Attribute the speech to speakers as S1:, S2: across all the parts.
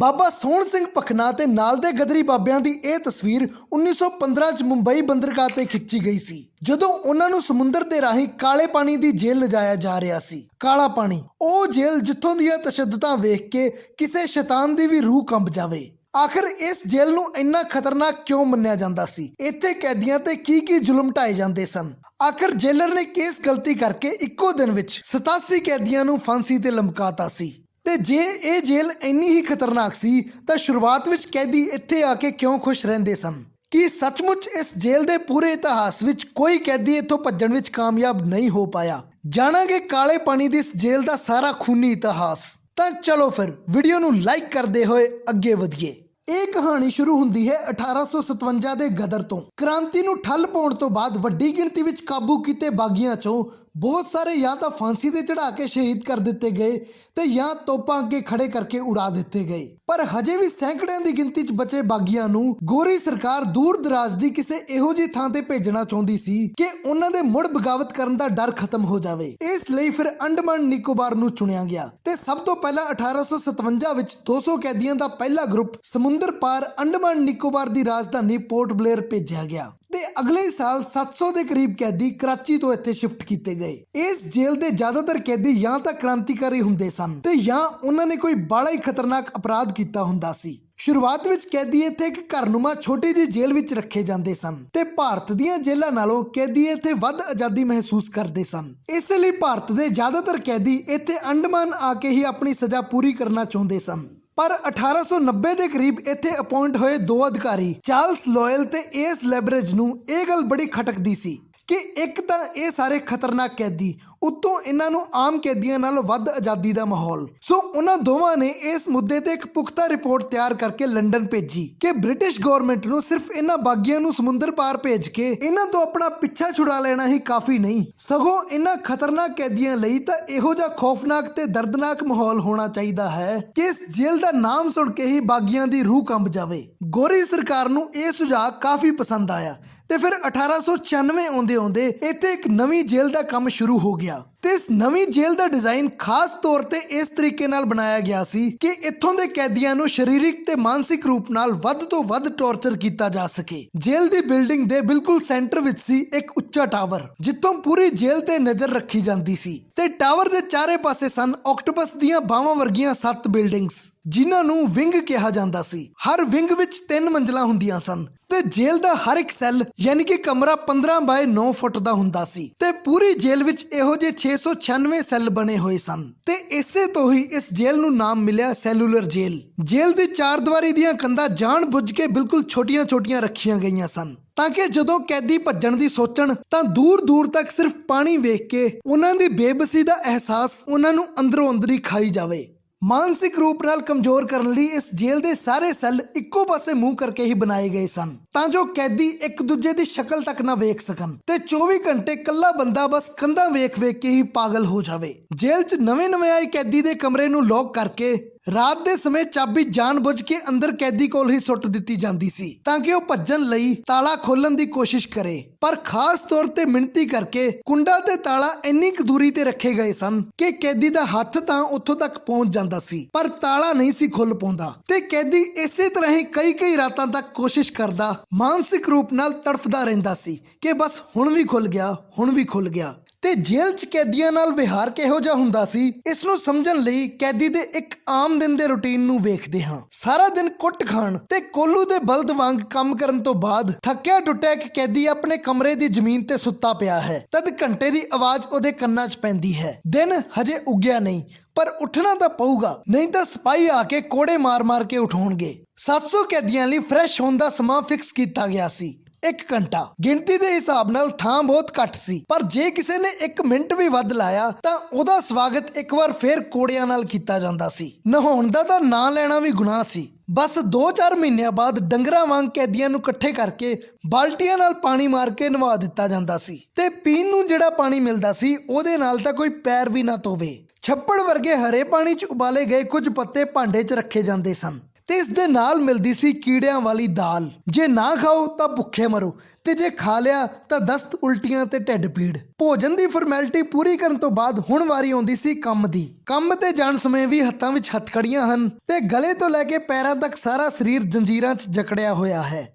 S1: ਬਾਬਾ ਸੋਹਣ ਸਿੰਘ ਪਖਨਾ ਤੇ ਨਾਲ ਦੇ ਗਦਰੀ ਬਾਬਿਆਂ ਦੀ ਇਹ ਤਸਵੀਰ 1915 ਚ ਮੁੰਬਈ ਬੰਦਰਗਾਹ ਤੇ ਖਿੱਚੀ ਗਈ ਸੀ, ਜਦੋਂ ਉਹਨਾਂ ਨੂੰ ਸਮੁੰਦਰ ਦੇ ਰਾਹੀਂ ਕਾਲੇ ਪਾਣੀ ਦੀ ਜੇਲ੍ਹ ਲਿਜਾਇਆ ਜਾ ਰਿਹਾ ਸੀ। ਕਾਲਾ ਪਾਣੀ, ਉਹ ਜੇਲ੍ਹ ਜਿੱਥੋਂ ਦੀਆਂ ਤਸ਼ੱਦਦਾਂ ਵੇਖ ਕੇ ਕਿਸੇ ਸ਼ੈਤਾਨ ਦੀ ਵੀ ਰੂਹ ਕੰਬ ਜਾਵੇ। ਆਖਰ ਇਸ ਜੇਲ੍ਹ ਨੂੰ ਇੰਨਾ ਖਤਰਨਾਕ ਕਿਉਂ ਮੰਨਿਆ ਜਾਂਦਾ ਸੀ? ਇੱਥੇ ਕੈਦੀਆਂ ਤੇ ਕੀ ਕੀ ਜ਼ੁਲਮ ਢਾਏ ਜਾਂਦੇ ਸਨ? ਆਖਰ ਜੇਲਰ ਨੇ ਕਿਸ ਗਲਤੀ ਕਰਕੇ ਇੱਕੋ ਦਿਨ ਵਿੱਚ 87 ਕੈਦੀਆਂ ਨੂੰ ਫਾਂਸੀ ਤੇ ਲਮਕਾਤਾ ਸੀ? ਤੇ ਜੇ ਇਹ ਜੇਲ੍ਹ ਇੰਨੀ ਹੀ ਖਤਰਨਾਕ ਸੀ, ਤਾਂ ਸ਼ੁਰੂਆਤ ਵਿੱਚ ਕੈਦੀ ਇੱਥੇ ਆ ਕੇ ਕਿਉਂ ਖੁਸ਼ ਰਹਿੰਦੇ ਸਨ? ਕੀ ਸੱਚਮੁੱਚ ਇਸ ਜੇਲ੍ਹ ਦੇ ਪੂਰੇ ਇਤਿਹਾਸ ਵਿੱਚ ਕੋਈ ਕੈਦੀ ਇੱਥੋਂ ਭੱਜਣ ਵਿੱਚ ਕਾਮਯਾਬ ਨਹੀਂ ਹੋ ਪਾਇਆ? ਜਾਣਾਂਗੇ ਕਾਲੇ ਪਾਣੀ ਦੀ ਇਸ ਜੇਲ੍ਹ ਦਾ ਸਾਰਾ ਖੂਨੀ ਇਤਿਹਾਸ। ਤਾਂ ਚਲੋ ਫਿਰ, ਵੀਡੀਓ ਨੂੰ ਲਾਈਕ ਕਰਦੇ ਹੋਏ ਅੱਗੇ ਵਧੀਏ। ਇਹ ਕਹਾਣੀ ਸ਼ੁਰੂ ਹੁੰਦੀ ਹੈ 1857 ਦੇ ਗਦਰ ਤੋਂ। ਕ੍ਰਾਂਤੀ ਨੂੰ ਠੱਲ ਪਾਉਣ ਤੋਂ ਬਾਅਦ ਵੱਡੀ ਗਿਣਤੀ ਵਿੱਚ ਕਾਬੂ ਕੀਤੇ ਬਾਗੀਆਂ ਚੋਂ ਬਹੁਤ ਸਾਰੇ ਜਾਂ ਤਾਂ ਫਾਂਸੀ ਤੇ ਚੜਾ ਕੇ ਸ਼ਹੀਦ ਕਰ ਦਿੱਤੇ ਗਏ ਤੇ ਜਾਂ ਤੋਪਾਂ ਅੱਗੇ ਖੜੇ ਕਰਕੇ ਉਡਾ ਦਿੱਤੇ ਗਏ। ਪਰ ਹਜੇ ਵੀ ਸੈਂਕੜਿਆਂ ਦੀ ਗਿਣਤੀ 'ਚ ਬਚੇ ਬਾਗੀਆਂ ਨੂੰ ਗੋਰੀ ਸਰਕਾਰ ਦੂਰ ਦਰਾਜ਼ ਦੀ ਕਿਸੇ ਇਹੋ ਜਿਹੀ ਥਾਂ ਤੇ ਭੇਜਣਾ ਚਾਹੁੰਦੀ ਸੀ ਕਿ ਉਹਨਾਂ ਦੇ ਮੁੜ ਬਗਾਵਤ ਕਰਨ ਦਾ ਡਰ ਖਤਮ ਹੋ ਜਾਵੇ। ਇਸ ਲਈ ਫਿਰ ਅੰਡਮਾਨ ਨਿਕੋਬਾਰ ਨੂੰ ਚੁਣਿਆ ਗਿਆ ਤੇ ਸਭ ਤੋਂ ਪਹਿਲਾਂ 1857 ਵਿੱਚ 200 ਕੈਦੀਆਂ ਦਾ ਪਹਿਲਾ ਗਰੁੱਪ ਸਮੁੰਦਰ ਪਾਰ ਅੰਡਮਾਨ ਨਿਕੋਬਾਰ ਦੀ ਰਾਜਧਾਨੀ ਪੋਰਟ ਬਲੇਅਰ ਭੇਜਿਆ ਗਿਆ। ਤੇ ਅਗਲੇ ਹੀ ਸਾਲ 700 ਦੇ ਕਰੀਬ ਕੈਦੀ ਕਰਾਚੀ ਤੋਂ ਇੱਥੇ ਸ਼ਿਫਟ ਕੀਤੇ ਗਏ। ਇਸ ਜੇਲ੍ਹ ਦੇ ਜ਼ਿਆਦਾਤਰ ਕੈਦੀ ਜਾਂ ਤਾਂ ਕ੍ਰਾਂਤੀਕਾਰੀ ਹੁੰਦੇ ਸਨ ਤੇ ਜਾਂ ਉਹਨਾਂ ਨੇ ਕੋਈ ਬਾਲਾ ਹੀ ਖਤਰਨਾਕ ਅਪਰਾਧ ਕੀਤਾ ਹੁੰਦਾ ਸੀ। ਸ਼ੁਰੂਆਤ ਵਿੱਚ ਕੈਦੀ ਇੱਥੇ ਇੱਕ ਘਰਨੁਮਾ ਛੋਟੀ ਜਿਹੀ ਜੇਲ੍ਹ ਵਿੱਚ ਰੱਖੇ ਜਾਂਦੇ ਸਨ ਤੇ ਭਾਰਤ ਦੀਆਂ ਜੇਲ੍ਹਾਂ ਨਾਲੋਂ ਕੈਦੀ ਇੱਥੇ ਵੱਧ ਆਜ਼ਾਦੀ ਮਹਿਸੂਸ ਕਰਦੇ ਸਨ। ਇਸੇ ਲਈ ਭਾਰਤ ਦੇ ਜ਼ਿਆਦਾਤਰ ਕੈਦੀ ਇੱਥੇ ਅੰਡਮਾਨ ਆ ਕੇ ਹੀ ਆਪਣੀ ਸਜ਼ਾ ਪੂਰੀ ਕਰਨਾ ਚਾਹੁੰਦੇ ਸਨ। ਪਰ 1890 ਦੇ ਕਰੀਬ ਇੱਥੇ ਅਪਾਇੰਟ ਹੋਏ ਦੋ ਅਧਿਕਾਰੀ, ਚਾਰਲਸ ਲੋਇਲ ਤੇ ਏਸ ਲੈਬਰੇਜ ਨੂੰ ਇਹ ਗੱਲ ਬੜੀ ਖਟਕਦੀ ਸੀ। ਕਿ ਇੱਕ ਤਾਂ ਇਹ ਸਾਰੇ ਖਤਰਨਾਕ ਕੈਦੀ ਉੱਤੋਂ ਇਹਨਾਂ ਨੂੰ ਆਮ ਕੈਦੀਆਂ ਨਾਲੋਂ ਵੱਧ ਆਜ਼ਾਦੀ ਦਾ ਮਾਹੌਲ। ਸੋ ਉਹਨਾਂ ਦੋਵਾਂ ਨੇ ਇਸ ਮੁੱਦੇ ਤੇ ਇੱਕ ਪੁਖਤਾ ਰਿਪੋਰਟ ਤਿਆਰ ਕਰਕੇ ਲੰਡਨ ਭੇਜੀ ਕਿ ਬ੍ਰਿਟਿਸ਼ ਗਵਰਨਮੈਂਟ ਨੂੰ ਸਿਰਫ ਇਹਨਾਂ ਬਾਗੀਆਂ ਨੂੰ ਸਮੁੰਦਰ ਪਾਰ ਭੇਜ ਕੇ ਇਹਨਾਂ ਤੋਂ ਆਪਣਾ ਪਿੱਛਾ ਛੁਡਾ ਲੈਣਾ ਹੀ ਕਾਫੀ ਨਹੀਂ। ਸਗੋਂ ਇਹਨਾਂ ਖਤਰਨਾਕ ਕੈਦੀਆਂ ਲਈ ਤਾਂ ਇਹੋ ਜਿਹਾ ਖੌਫਨਾਕ ਤੇ ਦਰਦਨਾਕ ਮਾਹੌਲ ਹੋਣਾ ਚਾਹੀਦਾ ਹੈ ਕਿ ਇਸ ਜੇਲ੍ਹ ਦਾ ਨਾਮ ਸੁਣ ਕੇ ਹੀ ਬਾਗੀਆਂ ਦੀ ਰੂਹ ਕੰਬ ਜਾਵੇ। ਗੋਰੀ ਸਰਕਾਰ ਨੂੰ ਇਹ ਸੁਝਾਅ ਕਾਫੀ ਪਸੰਦ ਆਇਆ। ਤੇ ਫਿਰ 1896 ਆਉਂਦੇ ਆਉਂਦੇ ਇੱਥੇ ਇੱਕ ਨਵੀਂ ਜੇਲ੍ਹ ਦਾ ਕੰਮ ਸ਼ੁਰੂ ਹੋ ਗਿਆ। ਤੇ ਇਸ ਨਵੀਂ ਜੇਲ੍ਹ ਦਾ ਡਿਜ਼ਾਈਨ ਖਾਸ ਤੌਰ ਤੇ ਇਸ ਤਰੀਕੇ ਨਾਲ ਬਣਾਇਆ ਗਿਆ ਸੀ ਕਿ ਇੱਥੋਂ ਦੇ ਕੈਦੀਆਂ ਨੂੰ ਸਰੀਰਕ ਤੇ ਮਾਨਸਿਕ ਰੂਪ ਨਾਲ ਵੱਧ ਤੋਂ ਵੱਧ ਟੌਰਚਰ ਕੀਤਾ ਜਾ ਸਕੇ। ਜੇਲ੍ਹ ਦੀ ਬਿਲਡਿੰਗ ਦੇ ਬਿਲਕੁਲ ਸੈਂਟਰ ਵਿੱਚ ਸੀ ਇੱਕ ਉੱਚਾ ਟਾਵਰ ਜਿੱਥੋਂ ਪੂਰੀ ਜੇਲ੍ਹ ਤੇ ਨਜ਼ਰ ਰੱਖੀ ਜਾਂਦੀ ਸੀ। ਤੇ ਟਾਵਰ ਦੇ ਚਾਰੇ ਪਾਸੇ ਸਨ ਆਕਟੋਪਸ ਦੀਆਂ ਬਾਹਾਂ ਵਰਗੀਆਂ ਸੱਤ ਬਿਲਡਿੰਗਸ ਜਿਨ੍ਹਾਂ ਨੂੰ ਵਿੰਗ ਕਿਹਾ ਜਾਂਦਾ ਸੀ। ਹਰ ਵਿੰਗ ਵਿੱਚ ਤਿੰਨ ਮੰਜ਼ਲਾਂ ਹੁੰਦੀਆਂ ਸਨ ਤੇ ਜੇਲ੍ਹ ਦਾ ਹਰ ਇੱਕ ਸੈੱਲ ਯਾਨੀ ਕਿ ਕਮਰਾ 15 ਬਾਏ 9 ਫੁੱਟ ਦਾ ਹੁੰਦਾ ਸੀ ਤੇ ਪੂਰੀ ਜੇਲ੍ਹ ਵਿੱਚ ਇਹੋ ਜਿਹੇ 696 ਸੈੱਲ ਬਣੇ ਹੋਏ ਸਨ। ਤੇ ਇਸੇ ਤੋਂ ਹੀ ਇਸ ਜੇਲ੍ਹ ਨੂੰ ਨਾਮ ਮਿਲਿਆ ਸੈਲੂਲਰ ਜੇਲ੍ਹ। ਜੇਲ੍ਹ ਦੀ ਚਾਰ ਦੀਵਾਰੀ ਦੀਆਂ ਕੰਧਾਂ ਜਾਣ ਬੁੱਝ ਕੇ ਬਿਲਕੁਲ ਛੋਟੀਆਂ-ਛੋਟੀਆਂ ਰੱਖੀਆਂ ਗਈਆਂ ਸਨ। ਤਾਂ ਕਿ ਜਦੋਂ ਕੈਦੀ ਭੱਜਣ ਦੀ ਸੋਚਣ ਤਾਂ ਦੂਰ ਦੂਰ ਤੱਕ ਸਿਰਫ ਪਾਣੀ ਵੇਖ ਕੇ ਉਹਨਾਂ ਦੀ ਬੇਬਸੀ ਦਾ ਅਹਿਸਾਸ ਉਹਨਾਂ ਨੂੰ ਅੰਦਰੋਂ ਅੰਦਰ ਖਾਈ ਜਾਵੇ। ਮਾਨਸਿਕ ਰੂਪ ਨਾਲ ਕਮਜ਼ੋਰ ਕਰਨ ਲਈ ਇਸ ਜੇਲ੍ਹ ਦੇ ਸਾਰੇ ਸੈੱਲ ਇੱਕੋ ਪਾਸੇ ਮੂੰਹ ਕਰਕੇ ਹੀ ਬਣਾਏ ਗਏ ਸਨ, ਤਾਂ ਜੋ ਕੈਦੀ ਇੱਕ ਦੂਜੇ ਦੀ ਸ਼ਕਲ ਤੱਕ ਨਾ ਵੇਖ ਸਕਣ ਤੇ 24 ਘੰਟੇ ਇਕੱਲਾ ਬੰਦਾ ਬਸ ਕੰਧਾਂ ਵੇਖ-ਵੇਖ ਕੇ ਹੀ ਪਾਗਲ ਹੋ ਜਾਵੇ। ਜੇਲ੍ਹ 'ਚ ਨਵੇਂ-ਨਵੇਂ ਆਏ ਕੈਦੀ ਦੇ ਕਮਰੇ ਨੂੰ ਲੌਕ ਕਰਕੇ ਰਾਤ ਦੇ ਸਮੇਂ ਚਾਬੀ ਜਾਣਬੁੱਝ ਕੇ ਅੰਦਰ ਕੈਦੀ ਕੋਲ ਹੀ ਸੁੱਟ ਦਿੱਤੀ ਜਾਂਦੀ ਸੀ, ਤਾਂ ਕਿ ਉਹ ਭੱਜਣ ਲਈ ਤਾਲਾ ਖੋਲਣ ਦੀ ਕੋਸ਼ਿਸ਼ ਕਰੇ। ਪਰ ਖਾਸ ਤੌਰ ਤੇ ਮਿਣਤੀ ਕਰਕੇ ਕੁੰਡਾ ਤੇ ਤਾਲਾ ਇੰਨੀ ਕੁ ਦੂਰੀ ਤੇ ਰੱਖੇ ਗਏ ਸਨ ਕਿ ਕੈਦੀ ਦਾ ਹੱਥ ਤਾਂ ਉੱਥੋਂ ਤੱਕ ਪਹੁੰਚ ਜਾਂਦਾ ਸੀ, ਪਰ ਤਾਲਾ ਨਹੀਂ ਸੀ ਖੁੱਲ ਪਾਉਂਦਾ। ਤੇ ਕੈਦੀ ਇਸੇ ਤਰ੍ਹਾਂ ਹੀ ਕਈ ਕਈ ਰਾਤਾਂ ਤੱਕ ਕੋਸ਼ਿਸ਼ ਕਰਦਾ ਮਾਨਸਿਕ ਰੂਪ ਨਾਲ ਤੜਫਦਾ ਰਹਿੰਦਾ ਸੀ ਕਿ ਬਸ ਹੁਣ ਵੀ ਖੁੱਲ ਗਿਆ, ਹੁਣ ਵੀ ਖੁੱਲ ਗਿਆ। ਤੇ ਜੇਲ੍ਹ 'ਚ ਕੈਦੀਆਂ ਨਾਲ ਵਿਹਾਰ ਕਿਹੋ ਜਿਹਾ ਹੁੰਦਾ ਸੀ ਇਸ ਨੂੰ ਸਮਝਣ ਲਈ ਕੈਦੀ ਦੇ ਇੱਕ ਆਮ ਦਿਨ ਦੇ ਰੁਟੀਨ ਨੂੰ ਵੇਖਦੇ ਹਾਂ। ਸਾਰਾ ਦਿਨ ਕੁੱਟ ਖਾਣ ਤੇ ਕੋਲੂ ਦੇ ਬਲਦ ਵਾਂਗ ਕੰਮ ਕਰਨ ਤੋਂ ਬਾਅਦ ਥੱਕਿਆ ਟੁੱਟਿਆ ਇੱਕ ਕੈਦੀ ਆਪਣੇ ਕਮਰੇ ਦੀ ਜ਼ਮੀਨ ਤੇ ਸੁੱਤਾ ਪਿਆ ਹੈ। ਤਦ ਘੰਟੇ ਦੀ ਆਵਾਜ਼ ਉਹਦੇ ਕੰਨਾਂ 'ਚ ਪੈਂਦੀ ਹੈ। ਦਿਨ ਹਜੇ ਉੱਗਿਆ ਨਹੀਂ, ਪਰ ਉੱਠਣਾ ਤਾਂ ਪਊਗਾ, ਨਹੀਂ ਤਾਂ ਸਿਪਾਹੀ ਆ ਕੇ ਕੋੜੇ ਮਾਰ-ਮਾਰ ਕੇ ਉਠਾਉਣਗੇ। 700 ਕੈਦੀਆਂ ਲਈ ਫਰੈਸ਼ ਹੋਣ ਦਾ ਸਮਾਂ ਫਿਕਸ ਕੀਤਾ ਗਿਆ ਸੀ। 1 ਘੰਟਾ। ਗਿਣਤੀ ਦੇ ਹਿਸਾਬ ਨਾਲ ਥਾਂ ਬਹੁਤ ਘੱਟ ਸੀ, ਪਰ ਜੇ ਕਿਸੇ ਨੇ 1 ਮਿੰਟ ਵੀ ਵੱਧ ਲਾਇਆ, ਤਾਂ ਉਹਦਾ ਸਵਾਗਤ ਇੱਕ ਵਾਰ ਫੇਰ ਕੋੜਿਆਂ ਨਾਲ ਕੀਤਾ ਜਾਂਦਾ ਸੀ। ਨਹਾਉਣ ਦਾ ਤਾਂ ਨਾਂ ਲੈਣਾ ਵੀ ਗੁਨਾਹ ਸੀ। ਬਸ 2-4 ਮਹੀਨਿਆਂ ਬਾਅਦ ਡੰਗਰਾਂ ਵਾਂਗ ਕੈਦੀਆਂ ਨੂੰ ਇਕੱਠੇ ਕਰਕੇ ਬਾਲਟੀਆਂ ਨਾਲ ਪਾਣੀ ਮਾਰ ਕੇ ਨਵਾ ਦਿੱਤਾ ਜਾਂਦਾ ਸੀ। ਤੇ ਪੀਣ ਨੂੰ ਜਿਹੜਾ ਪਾਣੀ ਮਿਲਦਾ ਸੀ, ਉਹਦੇ ਨਾਲ ਤਾਂ ਕੋਈ ਪੈਰ ਵੀ ਨਾ ਧੋਵੇ। ਛੱਪੜ ਵਰਗੇ ਹਰੇ ਪਾਣੀ 'ਚ ਉਬਾਲੇ ਗਏ ਕੁਝ ਪੱਤੇ ਭਾਂਡੇ 'ਚ ਰੱਖੇ ਜਾਂਦੇ ਸਨ। ਤੇ ਇਸ ਦੇ ਨਾਲ ਮਿਲਦੀ ਸੀ ਕੀੜਿਆਂ ਵਾਲੀ ਦਾਲ। ਜੇ ਨਾ ਖਾਓ ਤਾਂ ਭੁੱਖੇ ਮਰੋ, ਤੇ ਜੇ ਖਾ ਲਿਆ ਤਾਂ ਦਸਤ ਉਲਟੀਆਂ ਤੇ ਢਿੱਡ ਪੀੜ। ਭੋਜਨ ਦੀ ਫਾਰਮੈਲਿਟੀ ਪੂਰੀ ਕਰਨ ਤੋਂ ਬਾਅਦ ਹੁਣ ਵਾਰੀ ਆਉਂਦੀ ਸੀ ਕੰਮ ਦੀ। ਕੰਮ ਤੇ ਜਾਣ ਸਮੇਂ ਵੀ ਹੱਥਾਂ ਵਿੱਚ ਹੱਥਕੜੀਆਂ ਹਨ ਤੇ ਗਲੇ ਤੋਂ ਲੈ ਕੇ ਪੈਰਾਂ ਤੱਕ ਸਾਰਾ ਸਰੀਰ ਜੰਜੀਰਾਂ 'ਚ ਜਕੜਿਆ ਹੋਇਆ ਹੈ।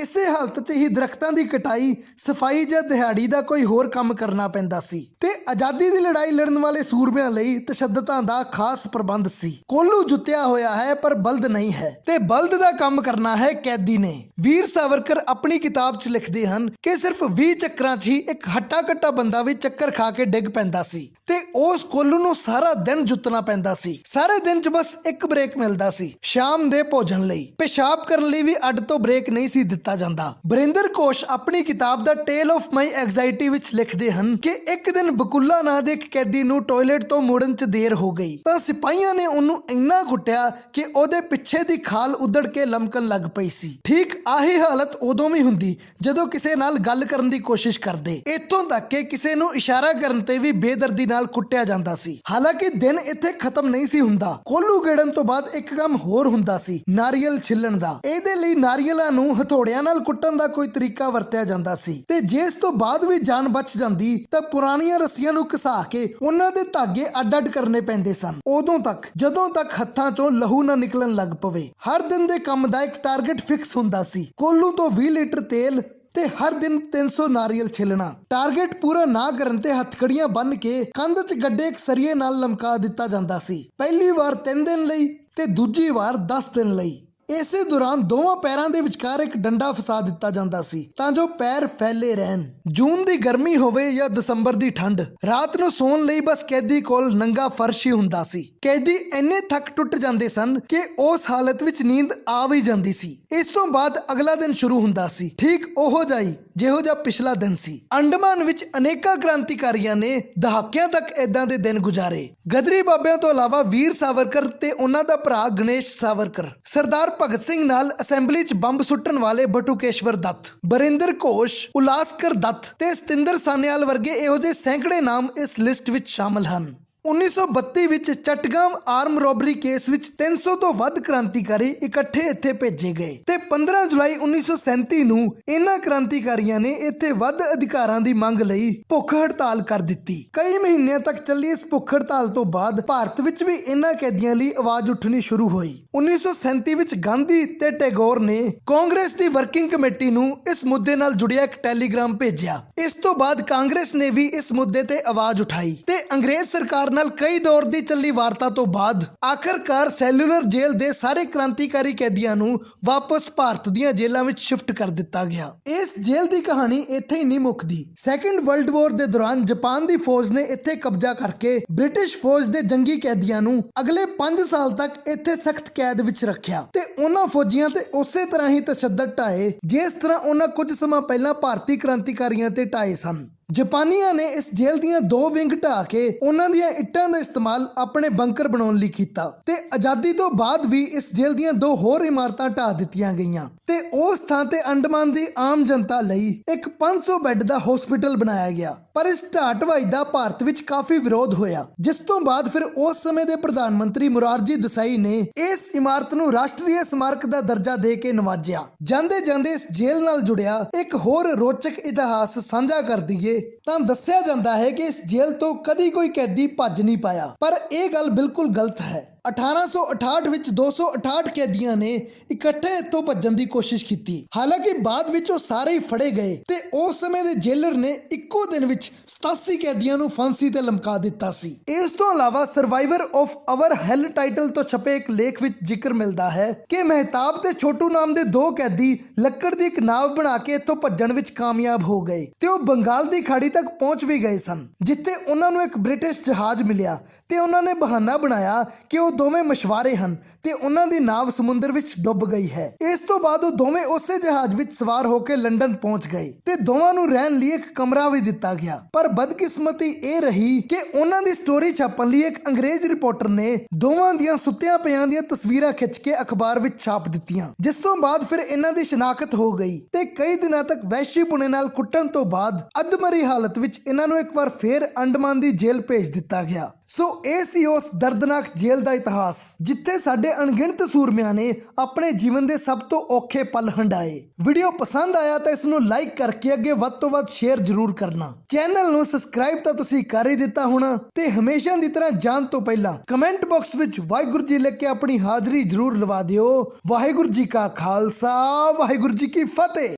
S1: ਇਸੇ ਹਾਲਤ 'ਚ ਹੀ ਦਰਖਤਾਂ ਦੀ ਕਟਾਈ, ਸਫ਼ਾਈ ਜਾਂ ਦਿਹਾੜੀ ਦਾ ਕੋਈ ਹੋਰ ਕੰਮ ਕਰਨਾ ਪੈਂਦਾ ਸੀ ਤੇ ਆਜ਼ਾਦੀ ਦੀ ਲੜਾਈ ਲੜਨ ਵਾਲੇ ਸੂਰਮਿਆਂ ਲਈ ਤਸ਼ੱਦਦਾਂ ਦਾ ਖਾਸ ਪ੍ਰਬੰਧ ਸੀ। ਕੋਲੂ ਜੁੱਤਿਆ ਹੋਇਆ ਹੈ, ਪਰ ਬਲਦ ਨਹੀਂ ਹੈ ਤੇ ਬਲਦ ਦਾ ਕੰਮ ਕਰਨਾ ਹੈ ਕੈਦੀ ਨੇ। ਵੀਰ ਸਾਵਰਕਰ ਆਪਣੀ ਕਿਤਾਬ 'ਚ ਲਿਖਦੇ ਹਨ ਕਿ ਸਿਰਫ 20 ਚੱਕਰਾਂ 'ਚ ਹੀ ਇੱਕ ਹੱਟਾ ਕੱਟਾ ਬੰਦਾ ਵੀ ਚੱਕਰ ਖਾ ਕੇ ਡਿੱਗ ਪੈਂਦਾ ਸੀ ਤੇ ਉਸ ਕੋਲੂ ਨੂੰ ਸਾਰਾ ਦਿਨ ਜੁੱਤਣਾ ਪੈਂਦਾ ਸੀ। ਸਾਰੇ ਦਿਨ 'ਚ ਬਸ ਇੱਕ ਬ੍ਰੇਕ ਮਿਲਦਾ ਸੀ ਸ਼ਾਮ ਦੇ ਭੋਜਨ ਲਈ। ਪਿਸ਼ਾਬ ਕਰਨ ਲਈ ਵੀ ਅੱਡ ਤੋਂ ਬ੍ਰੇਕ ਨਹੀਂ ਸੀ ਦਿੱਤਾ ਜਾਂਦਾ। ਬਰਿੰਦਰ ਕੋਸ਼ ਆਪਣੀ ਕਿਤਾਬ ਦਾ ਟੇਲ ਆਫ ਮਾਈ ਐਗਜ਼ਾਈਟੀ ਵਿੱਚ ਲਿਖਦੇ ਹਨ ਕਿ ਇੱਕ ਦਿਨ ਬਕੁੱਲਾ ਨਾਂ ਦੇ ਇੱਕ ਕੈਦੀ ਨੂੰ ਟਾਇਲਟ ਤੋਂ ਮੁੜਨ 'ਚ ਦੇਰ ਹੋ ਗਈ। ਤਾਂ ਸਿਪਾਹੀਆਂ ਨੇ ਉਹਨੂੰ ਇੰਨਾ ਕੁੱਟਿਆ ਕਿ ਉਹਦੇ ਪਿੱਛੇ ਦੀ ਖਾਲ ਉਧੜ ਕੇ ਲਮਕਣ ਲੱਗ ਪਈ ਸੀ। ਠੀਕ ਆਹੀ ਹਾਲਤ ਉਦੋਂ ਵੀ ਹੁੰਦੀ ਜਦੋਂ ਕਿਸੇ ਨਾਲ ਗੱਲ ਕਰਨ ਦੀ ਕੋਸ਼ਿਸ਼ ਕਰਦੇ। ਇੱਥੋਂ ਤੱਕ ਕਿ ਕਿਸੇ ਨੂੰ ਇਸ਼ਾਰਾ ਕਰਨ ਤੇ ਵੀ ਬੇਦਰਦੀ ਨਾਲ ਕੁੱਟਿਆ ਜਾਂਦਾ ਸੀ। ਹਾਲਾਂਕਿ ਦਿਨ ਇੱਥੇ ਖਤਮ ਨਹੀਂ ਸੀ ਹੁੰਦਾ। ਕੋਲੂ ਗੇੜਨ ਤੋਂ ਬਾਅਦ ਇੱਕ ਕੰਮ ਹੋਰ ਹੁੰਦਾ ਸੀ। ਨਾਰੀਅਲ ਛਿੱਲਣ ਦਾ। ਇਹਦੇ ਲਈ ਨਾਰੀਅਲਾਂ ਨੂੰ ਹਥੌੜਿਆਂ ਨਾਲ ਕੁੱਟਣ ਦਾ ਕੋਈ ਤਰੀਕਾ ਵਰਤਿਆ ਜਾਂਦਾ ਸੀ। ਤੇ ਜੇ ਇਸ ਤੋਂ ਬਾਅਦ ਵੀ ਜਾਨ ਬਚ ਜਾਂਦੀ, ਤਾਂ ਪੁਰਾਣੀਆਂ ਰੱਸੀਆਂ ਨੂੰ ਘਸਾ ਕੇ ਉਹਨਾਂ ਦੇ ਧਾਗੇ ਅੱਡ-ਅੱਡ ਕਰਨੇ ਪੈਂਦੇ ਸਨ। ਉਦੋਂ ਤੱਕ, ਜਦੋਂ ਤੱਕ ਹੱਥਾਂ 'ਚੋਂ ਲਹੂ ਨਾ ਨਿਕਲਣ ਲੱਗ ਪਵੇ, ਹਰ ਦਿਨ ਦੇ ਕੰਮ ਦਾ ਇੱਕ ਟਾਰਗੇਟ ਫਿਕਸ ਹੁੰਦਾ ਸੀ। ਕੋਲੂ ਤੋਂ 20 ਲੀਟਰ ਤੇਲ ਤੇ ਹਰ ਦਿਨ 300 ਨਾਰੀਅਲ ਛਿੱਲਣਾ। ਟਾਰਗੇਟ ਪੂਰਾ ਨਾ ਕਰਨ ਤੇ ਹੱਥਕੜੀਆਂ ਬੰਨ ਕੇ ਕੰਧ 'ਚ ਗੱਡੇ ਇੱਕ ਸਰੀਏ ਨਾਲ ਲਮਕਾ ਦਿੱਤਾ ਜਾਂਦਾ ਸੀ। ਪਹਿਲੀ ਵਾਰ 3 ਦਿਨ ਲਈ ਤੇ ਦੂਜੀ ਵਾਰ 10 ਦਿਨ ਲਈ। ਇਸੇ ਦੌਰਾਨ ਦੋਵਾਂ ਪੈਰਾਂ ਦੇ ਵਿਚਕਾਰ ਇੱਕ ਡੰਡਾ ਫਸਾ ਦਿੱਤਾ ਜਾਂਦਾ ਸੀ, ਤਾਂ ਜੋ ਪੈਰ ਫੈਲੇ ਰਹਿਣ। ਜੂਨ ਦੀ ਗਰਮੀ ਹੋਵੇ ਜਾਂ ਦਸੰਬਰ ਦੀ ਠੰਡ, ਰਾਤ ਨੂੰ ਸੌਣ ਲਈ ਬਸ ਕੈਦੀ ਕੋਲ ਨੰਗਾ ਫਰਸ਼ ਹੀ ਹੁੰਦਾ ਸੀ। ਕੈਦੀ ਇੰਨੇ ਥੱਕ ਟੁੱਟ ਜਾਂਦੇ ਸਨ ਕਿ ਉਸ ਹਾਲਤ ਵਿੱਚ ਨੀਂਦ ਆ ਵੀ ਜਾਂਦੀ ਸੀ। ਇਸ ਤੋਂ ਬਾਅਦ ਅਗਲਾ ਦਿਨ ਸ਼ੁਰੂ ਹੁੰਦਾ ਸੀ। ਠੀਕ ਉਹੋ ਜਾਈ ਜਿਹੋ ਜਿਹਾ ਪਿਛਲਾ ਦਿਨ ਸੀ। ਅੰਡਮਾਨ ਵਿੱਚ ਅਨੇਕਾਂ ਕ੍ਰਾਂਤੀਕਾਰੀਆਂ ਨੇ ਦਹਾਕਿਆਂ ਤੱਕ ਇਦਾਂ ਦੇ ਦਿਨ ਗੁਜ਼ਾਰੇ। ਗਦਰੀ ਬਾਬਿਆਂ ਤੋਂ ਇਲਾਵਾ ਵੀਰ ਸਾਵਰਕਰ ਤੇ ਉਹਨਾਂ ਦਾ ਭਰਾ ਗਣੇਸ਼ ਸਾਵਰਕਰ। ਸਰਦਾਰ ਭਗਤ ਸਿੰਘ ਨਾਲ ਅਸੈਂਬਲੀ 'ਚ ਬੰਬ ਸੁੱਟਣ ਵਾਲੇ ਬਟੂਕੇਸ਼ਵਰ ਦੱਤ, ਬਰਿੰਦਰ ਘੋਸ਼, ਉਲਾਸਕਰ ਦੱਤ ਤੇ ਸਤਿੰਦਰ ਸਾਨਿਆਲ ਵਰਗੇ ਇਹੋ ਜਿਹੇ ਸੈਂਕੜੇ ਨਾਮ ਇਸ ਲਿਸਟ ਵਿੱਚ ਸ਼ਾਮਲ ਹਨ। 1932 ਵਿੱਚ ਚਟਗਾਮ ਆਰਮ ਰੋਬਰੀ ਕੇਸ ਵਿੱਚ 300 ਤੋਂ ਵੱਧ ਕ੍ਰਾਂਤੀਕਾਰੀ ਇਕੱਠੇ ਇੱਥੇ ਭੇਜੇ ਗਏ ਤੇ 15 ਜੁਲਾਈ 1937 ਨੂੰ ਇਹਨਾਂ ਕ੍ਰਾਂਤੀਕਾਰੀਆਂ ਨੇ ਇੱਥੇ ਵੱਧ ਅਧਿਕਾਰਾਂ ਦੀ ਮੰਗ ਲਈ ਭੁੱਖ ਹੜਤਾਲ ਕਰ ਦਿੱਤੀ। ਕਈ ਮਹੀਨਿਆਂ ਤੱਕ ਚੱਲੀ ਇਸ ਭੁੱਖ ਹੜਤਾਲ ਤੋਂ ਬਾਅਦ ਭਾਰਤ ਵਿੱਚ ਵੀ ਇਹਨਾਂ ਕੈਦੀਆਂ ਲਈ ਆਵਾਜ਼ ਉੱਠਣੀ ਸ਼ੁਰੂ ਹੋਈ। 1937 ਵਿੱਚ ਗਾਂਧੀ ਤੇ ਟੈਗੋਰ ਨੇ ਕਾਂਗਰਸ ਦੀ ਵਰਕਿੰਗ ਕਮੇਟੀ ਨੂੰ ਇਸ ਮੁੱਦੇ ਨਾਲ ਜੁੜਿਆ ਇੱਕ ਟੈਲੀਗ੍ਰਾਮ ਭੇਜਿਆ। ਇਸ ਤੋਂ ਬਾਅਦ ਕਾਂਗਰਸ ਨੇ ਵੀ ਇਸ ਮੁੱਦੇ ਤੇ ਆਵਾਜ਼ ਉਠਾਈ ਤੇ ਅੰਗਰੇਜ਼ ਸਰਕਾਰ ਨਾਲ ਕਈ ਦੌਰ ਦੀ ਚੱਲੀ ਵਾਰਤਾ ਤੋਂ ਬਾਅਦ ਆਖਰਕਾਰ ਸੈਲੂਲਰ ਜੇਲ੍ਹ ਦੇ ਸਾਰੇ ਕ੍ਰਾਂਤੀਕਾਰੀ ਕੈਦੀਆਂ ਨੂੰ ਵਾਪਸ ਭਾਰਤ ਦੀਆਂ ਜੇਲ੍ਹਾਂ ਵਿੱਚ ਸ਼ਿਫਟ ਕਰ ਦਿੱਤਾ ਗਿਆ। ਇਸ ਜੇਲ੍ਹ ਦੀ ਕਹਾਣੀ ਇੱਥੇ ਹੀ ਨਹੀਂ ਮੁੱਕਦੀ। ਸੈਕੰਡ ਵਰਲਡ ਵਾਰ ਦੇ ਦੌਰਾਨ ਜਾਪਾਨ ਦੀ ਫੌਜ ਨੇ ਇੱਥੇ ਕਬਜ਼ਾ ਕਰਕੇ ਬ੍ਰਿਟਿਸ਼ ਫੌਜ ਦੇ ਜੰਗੀ ਕੈਦੀਆਂ ਨੂੰ ਅਗਲੇ 5 ਸਾਲ ਤੱਕ ਇੱਥੇ ਸਖਤ ਕੈਦ ਵਿੱਚ ਰੱਖਿਆ ਤੇ ਉਹਨਾਂ ਫੌਜੀਆਂ ਤੇ ਉਸੇ ਤਰ੍ਹਾਂ ਹੀ ਤਸ਼ੱਦਦ ਢਾਏ, ਜਿਸ ਤਰ੍ਹਾਂ ਉਹਨਾਂ ਕੁਝ ਸਮਾਂ ਪਹਿਲਾਂ ਭਾਰਤੀ ਕ੍ਰਾਂਤੀਕਾਰੀਆਂ ਤੇ ਢਾਏ ਸਨ। ਜਾਪਾਨੀਆਂ ਨੇ ਇਸ ਜੇਲ੍ਹ ਦੀਆਂ ਦੋ ਵਿੰਗ ਢਾ ਕੇ ਉਹਨਾਂ ਦੀਆਂ ਇੱਟਾਂ ਦਾ ਇਸਤੇਮਾਲ ਆਪਣੇ ਬੰਕਰ ਬਣਾਉਣ ਲਈ ਕੀਤਾ ਤੇ ਆਜ਼ਾਦੀ ਤੋਂ ਬਾਅਦ ਵੀ ਇਸ ਜੇਲ੍ਹ ਦੀਆਂ ਦੋ ਹੋਰ ਇਮਾਰਤਾਂ ਢਾ ਦਿੱਤੀਆਂ ਗਈਆਂ ਤੇ ਉਸ ਥਾਂ ਤੇ ਅੰਡਮਾਨ ਦੀ ਆਮ ਜਨਤਾ ਲਈ ਇੱਕ 500 ਬੈੱਡ ਦਾ ਹਸਪੀਟਲ ਬਣਾਇਆ ਗਿਆ। ਪਰ ਇਸ ਢਾਹ ਢਵਾਈ ਦਾ ਭਾਰਤ ਵਿੱਚ ਕਾਫੀ ਵਿਰੋਧ ਹੋਇਆ। ਜਿਸ ਤੋਂ ਬਾਅਦ ਫਿਰ ਉਸ ਸਮੇਂ ਦੇ ਪ੍ਰਧਾਨ ਮੰਤਰੀ ਮੁਰਾਰਜੀ ਦਸਾਈ ਨੇ ਇਸ ਇਮਾਰਤ ਨੂੰ ਰਾਸ਼ਟਰੀ ਸਮਾਰਕ ਦਾ ਦਰਜਾ ਦੇ ਕੇ ਨਵਾਜਿਆ। ਜਾਂਦੇ ਜਾਂਦੇ ਇਸ ਜੇਲ੍ਹ ਨਾਲ ਜੁੜਿਆ ਇੱਕ ਹੋਰ ਰੋਚਕ ਇਤਿਹਾਸ ਸਾਂਝਾ ਕਰ ਦਈਏ ਤਾਂ ਦੱਸਿਆ ਜਾਂਦਾ ਹੈ ਕਿ ਇਸ ਜੇਲ੍ਹ ਤੋਂ ਕਦੀ ਕੋਈ ਕੈਦੀ ਭੱਜ ਨਹੀਂ ਪਾਇਆ। ਪਰ ਇਹ ਗੱਲ ਬਿਲਕੁਲ ਗਲਤ ਹੈ। 1868 ਵਿੱਚ 268 ਕੈਦੀਆਂ ਨੇ ਇਕੱਠੇ ਇੱਥੋਂ ਭੱਜਣ ਦੀ ਕੋਸ਼ਿਸ਼ ਕੀਤੀ। ਹਾਲਾਂਕਿ ਬਾਅਦ ਵਿੱਚ ਉਹ ਸਾਰੇ ਹੀ ਫੜੇ ਗਏ ਤੇ ਉਸ ਸਮੇਂ ਦੇ ਜੇਲਰ ਨੇ ਇੱਕੋ ਦਿਨ ਵਿੱਚ 87 ਕੈਦੀਆਂ ਨੂੰ ਫਾਂਸੀ ਤੇ ਲਮਕਾ ਦਿੱਤਾ ਸੀ। ਇਸ ਤੋਂ ਇਲਾਵਾ survivor of our hell title ਤੋਂ ਛਪੇ ਇੱਕ ਲੇਖ ਵਿੱਚ ਜ਼ਿਕਰ ਮਿਲਦਾ ਹੈ ਕਿ ਮਹਿਤਾਬ ਤੇ ਛੋਟੂ ਨਾਮ ਦੇ ਦੋ ਕੈਦੀ ਲੱਕੜ ਦੀ ਇੱਕ ਨਾਵ ਬਣਾ ਕੇ ਇੱਥੋਂ ਭੱਜਣ ਵਿੱਚ ਕਾਮਯਾਬ ਹੋ ਗਏ ਤੇ ਉਹ ਬੰਗਾਲ ਦੀ ਖਾੜੀ ਤੱਕ ਪਹੁੰਚ ਵੀ ਗਏ ਸਨ, ਜਿੱਥੇ ਉਹਨਾਂ ਨੂੰ ਇੱਕ ਬ੍ਰਿਟਿਸ਼ ਜਹਾਜ਼ ਮਿਲਿਆ ਤੇ ਉਹਨਾਂ ਨੇ ਬਹਾਨਾ ਬਣਾਇਆ ਕਿ ਉਹ ਦੋਵੇਂ ਮਸ਼ਵਾਰੇ ਹਨ ਤੇ ਉਹਨਾਂ ਦੀ ਨਾਵ ਸਮੁੰਦਰ ਵਿੱਚ ਡੁੱਬ ਗਈ ਹੈ। ਇਸ ਤੋਂ ਬਾਅਦ ਉਹ ਦੋਵੇਂ ਉਸੇ ਜਹਾਜ਼ ਵਿੱਚ ਸਵਾਰ ਹੋ ਕੇ ਲੰਡਨ ਪਹੁੰਚ ਗਏ ਤੇ ਦੋਵਾਂ ਨੂੰ ਰਹਿਣ ਲਈ ਇੱਕ ਕਮਰਾ ਵੀ ਦਿੱਤਾ ਗਿਆ। ਪਰ ਬਦਕਿਸਮਤੀ ਇਹ ਰਹੀ ਕਿ ਉਹਨਾਂ ਦੀ ਸਟੋਰੀ ਛਾਪਣ ਲਈ ਇੱਕ ਅੰਗਰੇਜ਼ ਰਿਪੋਰਟਰ ਨੇ ਦੋਵਾਂ ਦੀਆਂ ਸੁੱਤਿਆਂ ਪਿਆਂ ਦੀਆਂ ਤਸਵੀਰਾਂ ਖਿੱਚ ਕੇ ਅਖਬਾਰ ਵਿੱਚ ਛਾਪ ਦਿੱਤੀਆਂ। ਜਿਸ ਤੋਂ ਬਾਅਦ ਫਿਰ ਇਹਨਾਂ ਦੀ ਸ਼ਨਾਖਤ ਹੋ ਗਈ ਤੇ ਕਈ ਦਿਨਾਂ ਤੱਕ ਵੈਸ਼ੀ ਪੁਣੇ ਨਾਲ ਕੁੱਟਣ ਤੋਂ ਬਾਅਦ ਅਧਮਰੀ ਹਾਲਤ ਵਿੱਚ ਇਹਨਾਂ ਨੂੰ ਇੱਕ ਵਾਰ ਫੇਰ ਅੰਡਮਾਨ ਦੀ ਜੇਲ੍ਹ ਭੇਜ ਦਿੱਤਾ ਗਿਆ। ਸੋ ਇਹ ਸੀ ਉਸ ਦਰਦਨਾਕ ਜੇਲ੍ਹ ਦਾ ਇਤਿਹਾਸ, ਜਿੱਥੇ ਸਾਡੇ ਅਣਗਿਣਤ ਸੂਰਮਿਆਂ ਨੇ ਆਪਣੇ ਜੀਵਨ ਦੇ ਸਭ ਤੋਂ ਔਖੇ ਪਲ ਹੰਡਾਏ। ਵੀਡੀਓ ਪਸੰਦ ਆਇਆ ਤਾਂ ਇਸ ਨੂੰ ਲਾਈਕ ਕਰਕੇ ਅੱਗੇ ਵੱਧ ਤੋਂ ਵੱਧ ਸ਼ੇਅਰ ਜ਼ਰੂਰ ਕਰਨਾ। ਚੈਨਲ ਨੂੰ ਸਬਸਕ੍ਰਾਈਬ ਤਾਂ ਤੁਸੀਂ ਕਰ ਹੀ ਦਿੱਤਾ ਹੋਣਾ ਤੇ ਹਮੇਸ਼ਾ ਦੀ ਤਰ੍ਹਾਂ ਜਾਣ ਤੋਂ ਪਹਿਲਾਂ ਕਮੈਂਟ ਬਾਕਸ ਵਿੱਚ ਵਾਹਿਗੁਰੂ ਜੀ ਲਿਖ ਕੇ ਆਪਣੀ ਹਾਜ਼ਰੀ ਜ਼ਰੂਰ ਲਵਾ ਦਿਓ। ਵਾਹਿਗੁਰੂ ਜੀ ਕਾ ਖਾਲਸਾ, ਵਾਹਿਗੁਰੂ ਜੀ ਕੀ ਫਤਿਹ।